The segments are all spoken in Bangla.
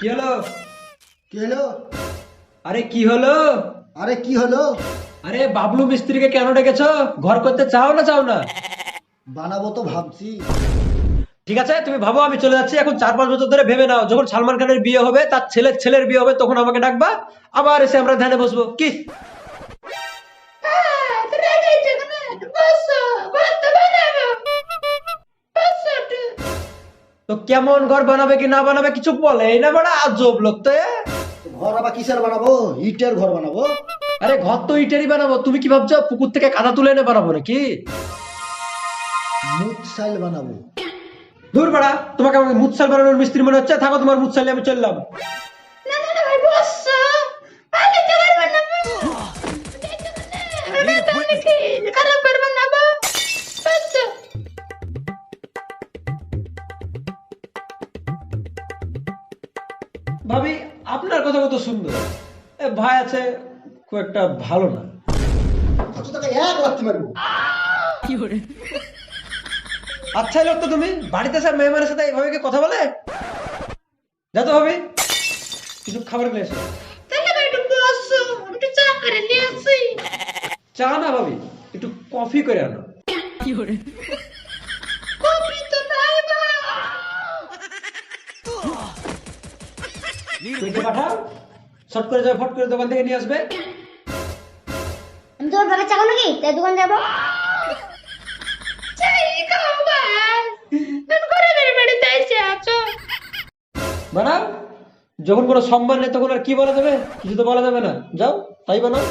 কি হলো? কি হলো? আরে কি হলো? আরে কি হলো? আরে বাবলু মিস্ত্রিকে কেন ডেকেছ? ঘর করতে চাও না চাও না? বানাবো তো ভাবছি। ঠিক আছে তুমি ভাবো আমি চলে যাচ্ছি। এখন চার পাঁচ বছর ধরে ভেবে নাও যখন সালমান খানের বিয়ে হবে তার ছেলের ছেলের বিয়ে হবে তখন আমাকে ডাকবা আবার এসে আমরা ধ্যানে বসবো। কি? তো কেমন ঘর বানাবে কি না বানাবে কিছু বলে না বড় আজব লোক তো ঘর আবার কিসের বানাবো? ইটের ঘর বানাবো? আরে ঘর তো ইটেরই বানাবো তুমি কি ভাবছ পুকুর থেকে কাদা তুলে এনে বানাবো নাকি? মুখ সাইল বানাবো। দূর বাড়া তোমাকে আমাকে মুৎসাল বানানোর মিস্ত্রি মনে হচ্ছে? থাকো তোমার মুৎসালে আমি চললাম। ভাবি আপনার কথা কত সুন্দর। এ ভাই আছে খুব একটা ভালো না। আচ্ছা লোক তো তুমি বাড়িতে স্যার মেহমানের সাথে এইভাবে কি কথা বলে? যা তো ভাবি কিছু খাবার নিয়ে এসো। চা না ভাবি একটু কফি করে আনো। পেটে পাঠাও শর্ট করে যাবে ফট করে দোকান থেকে নিয়ে আসবে। আমি তোমার বাবা চাকো নাকি? তাই দোকান যাব। বানাও যখন কোনো সম্মান নেই তখন আর কি বলা যাবে? কিছু তো বলা যাবে না। যাও তাই বানাও।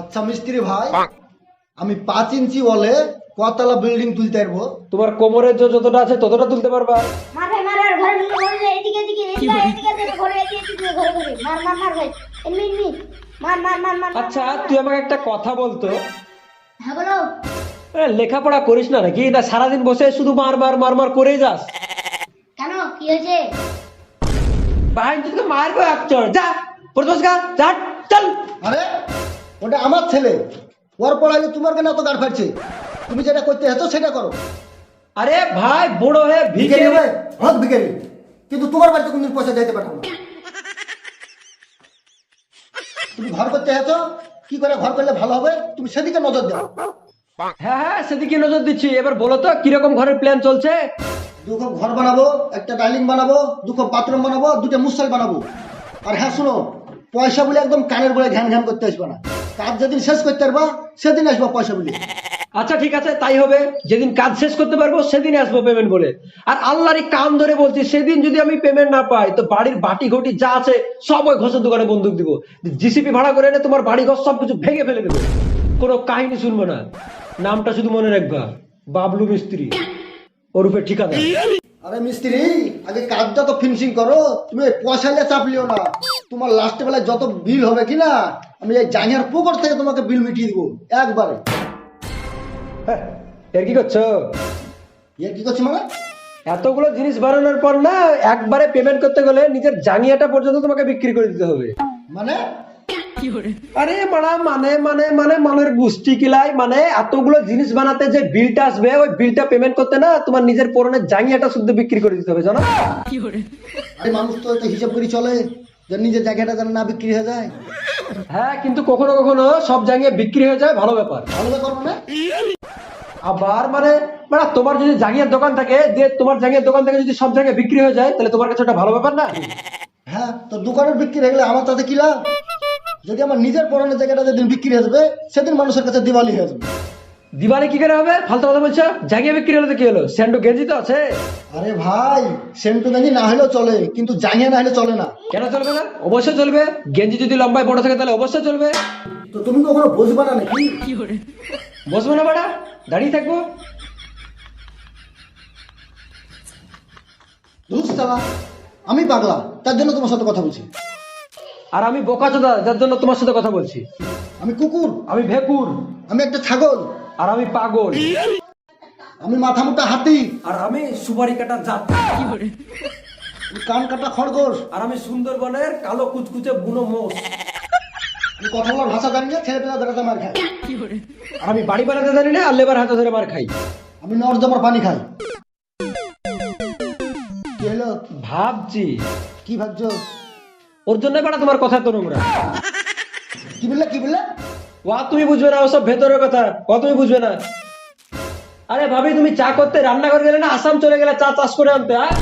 আচ্ছা মিস্ত্রি ভাই। আমি পাঁচ ইঞ্চি বলে কতলা বিল্ডিং তুলতে পারব? তোমার কোমরের যে যতটা আছে ততটা তুলতে পারবা। মার ভাই মার আর ঘরে ঢুকে ঘরে এদিকে এদিকে এদিকে এদিকে এদিকে ঘরে এদিকে এদিকে ঘরে ঘরে। মার মার মার ভাই। এমনি এমনি মার মার মার মার মার, আচ্ছা তুই আমাকে একটা কথা বলতো? হ্যাঁ বলো। লেখাপড়া করিস না নাকি? না সারাদিন বসে শুধু মার মার মার মার করেই যাস। কেন? কি হয়েছে? ভাই তোকে মারবো এক চড়। যা গা যা চল। আরে ওটা আমার ছেলে। ওর পড়াইলে তোমার কেন এত গাড় ফাটছে? তুমি যেটা করতে হেছো সেটা করো। আরে ভাই বড় হয়ে ভিখে ভিখারি হবে হক ভিখারি কিন্তু তোমার বাড়িতে কোনদিন পয়সা যাইতে পাঠাবো না। তুমি ঘর করতে হেছো কি করে ঘর করলে ভালো হবে? তুমি সেদিকে নজর দাও। হ্যাঁ হ্যাঁ সেদিকে নজর দিচ্ছি। এবার বলো তো কীরকম ঘরের প্ল্যান চলছে? দুটো ঘর বানাবো একটা ডাইনিং বানাবো দুটো বাথরুম বানাবো দুটো মুসাল বানাবো। আর হ্যাঁ শোনো পয়সা বলে একদম কানের বলে ঘ্যান ঘ্যান করতে আসবে না। কাজ যেদিন শেষ করতে পারবা সেদিন আসবা পয়সা বলে। আচ্ছা ঠিক আছে তাই হবে। যেদিন কাজ শেষ করতে পারব সেদিন আসব পেমেন্ট বলে। আর আল্লাহরই কাম ধরে বলছি সেদিন যদি আমি পেমেন্ট না পাই তো বাড়ির বাটি ঘটি যা আছে সব ওই ঘষের দোকানে বন্দুক দিব। জিসিপি ভাড়া করে এনে তোমার বাড়ি ঘর সবকিছু ভেঙে ফেলে দেবো। কোনো কাহিনী শুনব না। নামটা শুধু মনে রাখবা বাবলু মিস্ত্রি। ওরূপে ঠিকাদার আরে মিস্ত্রি আগে কাজটা তো ফিনিশিং করো। তুমি পয়সা নিয়ে চাপ লিও না। তোমার লাস্টে বেলায় যত বিল হবে কি না আমি এই জাঙ্গিয়ার পুকুর থেকে তোমাকে বিল মিটিয়ে দিব একবারে। হ্যাঁ, এর কি করছ? এর কি করছি মানে? এতগুলো জিনিস বানানোর পর না একবারে পেমেন্ট করতে গেলে নিজের জাঙ্গিয়াটা পর্যন্ত তোমাকে বিক্রি করে দিতে হবে। মানে? আরে মানা মানে মানে মানে মানের গুষ্টি কিলাই মানে এতগুলো জিনিস বানাতে যে বিলটা আসবে ওই বিলটা পেমেন্ট করতে না তোমার নিজের পরনের জাঙ্গিয়াটা শুদ্ধ বিক্রি করে দিতে হবে জানো? আরে মানুষ তো এটা হিসাব করে চলে যে নিজের জায়গাটা যেন না বিক্রি হয়ে যায়। হ্যাঁ কিন্তু কখনো কখনো সব জায়গায় বিক্রি হয়ে যায়, ভালো ব্যাপার। ভালো ব্যাপার মানে? আবার মানে মানে তোমার যদি জাঙ্গিয়ার দোকান থাকে, যে তোমার জাঙ্গিয়ার দোকান থেকে যদি সব জায়গায় বিক্রি হয়ে যায়, তাহলে তোমার কাছে ওটা ভালো ব্যাপার না? হ্যাঁ তো দোকানের বিক্রি হয়ে গেলে আমার তাতে কি লাভ? যদি আমার নিজের পড়ানোর জায়গাটা যেদিন বিক্রি হয়ে যাবে, সেদিন মানুষের কাছে দিওয়ালি হয়ে যাবে। দিবালি কি করে হবে? ফালতু কথা বলছো? জাঙ্গিয়া বিক্রি হলো তো কি হলো? সেন্টু গেঞ্জি তো আছে। আরে ভাই সেন্টু গেঞ্জি না হলেও চলে কিন্তু জাঙ্গিয়া না হলে চলে না। কেন চলবে না? অবশ্যই চলবে। গেঞ্জি যদি লম্বায় বড় থাকে তাহলে অবশ্যই চলবে। তো তুমি কখনো বসবে না নাকি? বসবো না বাড়া দাঁড়িয়ে থাকব। আমি পাগলা তার জন্য তোমার সাথে কথা বলছি। আর আমি বোকা চোদা যার জন্য তোমার সাথে কথা বলছি। আমি কুকুর। আমি ভেকুর। আমি একটা ছাগল। আর আমি পাগল। আমি মাথা মোটা হাতি। আর আমি সুপারি কাটা জাত। কান কাটা খরগোশ। আর আমি সুন্দরবনের কালো কুচকুচে বুনো মোষ। আমি কথা বলার ভাষা জানি না ছেলে পেলা ধরে মার খাই। আর আমি বাড়ি বানাতে জানি না আর লেবার হাতে ধরে মার খাই। আমি নর্থ জমার পানি খাই। কি হলো? ভাবছি। কি ভাবছ? ওর জন্য বেটা তোমার কথা তো নোংরা। কি বললে কি বললে? ওয়া তুমি বুঝবে না ওসব ভেতরের কথা। ও তুমি বুঝবে না। আরে ভাবি তুমি চা করতে রান্না করে গেলে না আসাম চলে গেলে চা চাষ করে আনতে হ্যাঁ?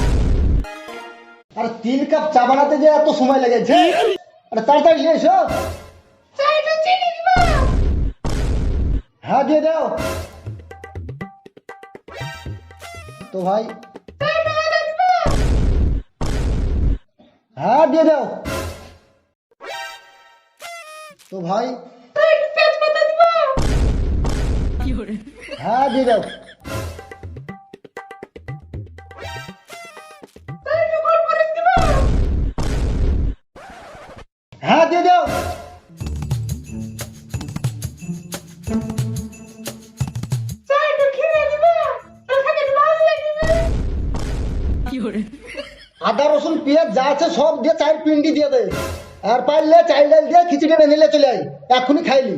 আর তিন কাপ চা বানাতে যে এত সময় লেগেছে। আরে তাড়াতাড়ি নিয়ে এসো। হ্যাঁ দিয়ে দাও। তো ভাই হ্যাঁ দিয়ে দাও। তো ভাই হ্যাঁ দিয়ে দাও। হ্যাঁ দিয়ে দাও। আদা রসুন পেঁয়াজ যা আছে সব দিয়ে চায়ের পিন্ডি দিয়ে দেয় আর পারলে চাইল ডাল দিয়ে খিচুড়ি নিলে চলে আই এখনই খাইলি।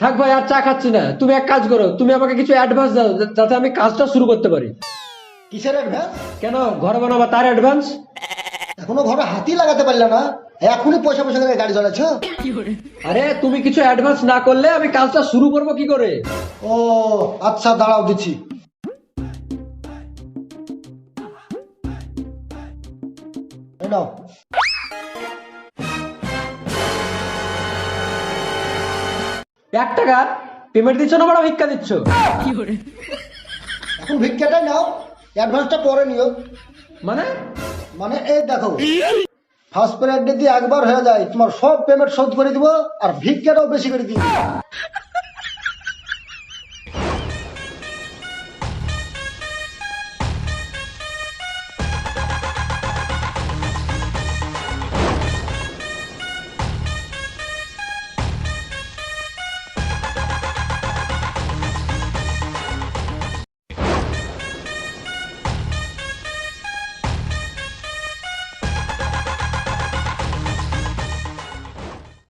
থাক ভাই আর চা খাচ্ছি না। তুমি এক কাজ করো তুমি আমাকে কিছু অ্যাডভান্স দাও যাতে আমি কাজটা শুরু করতে পারি। কিসের অ্যাডভান্স কেন ঘর বানাবা তার অ্যাডভান্স এখনও ঘরে হাতি লাগাতে পারলে না। এখনই পয়সা পয়সা করে গাড়ি চালাচ্ছ? আরে তুমি কিছু অ্যাডভান্স না করলে আমি কাজটা শুরু করব কি করে? ও আচ্ছা দাঁড়াও দিচ্ছি। নাও। এক টাকা পেমেন্ট দিচ্ছ না বড় ভিক্ষা দিচ্ছ? এখন ভিক্ষাটাই নাও অ্যাডভান্সটা পরে নিও। মানে? মানে এই দেখো ফার্স্ট পেমেন্ট দিয়ে একবার হয়ে যায় তোমার সব পেমেন্ট শোধ করে দিব আর ভিক্ষাটাও বেশি করে দিব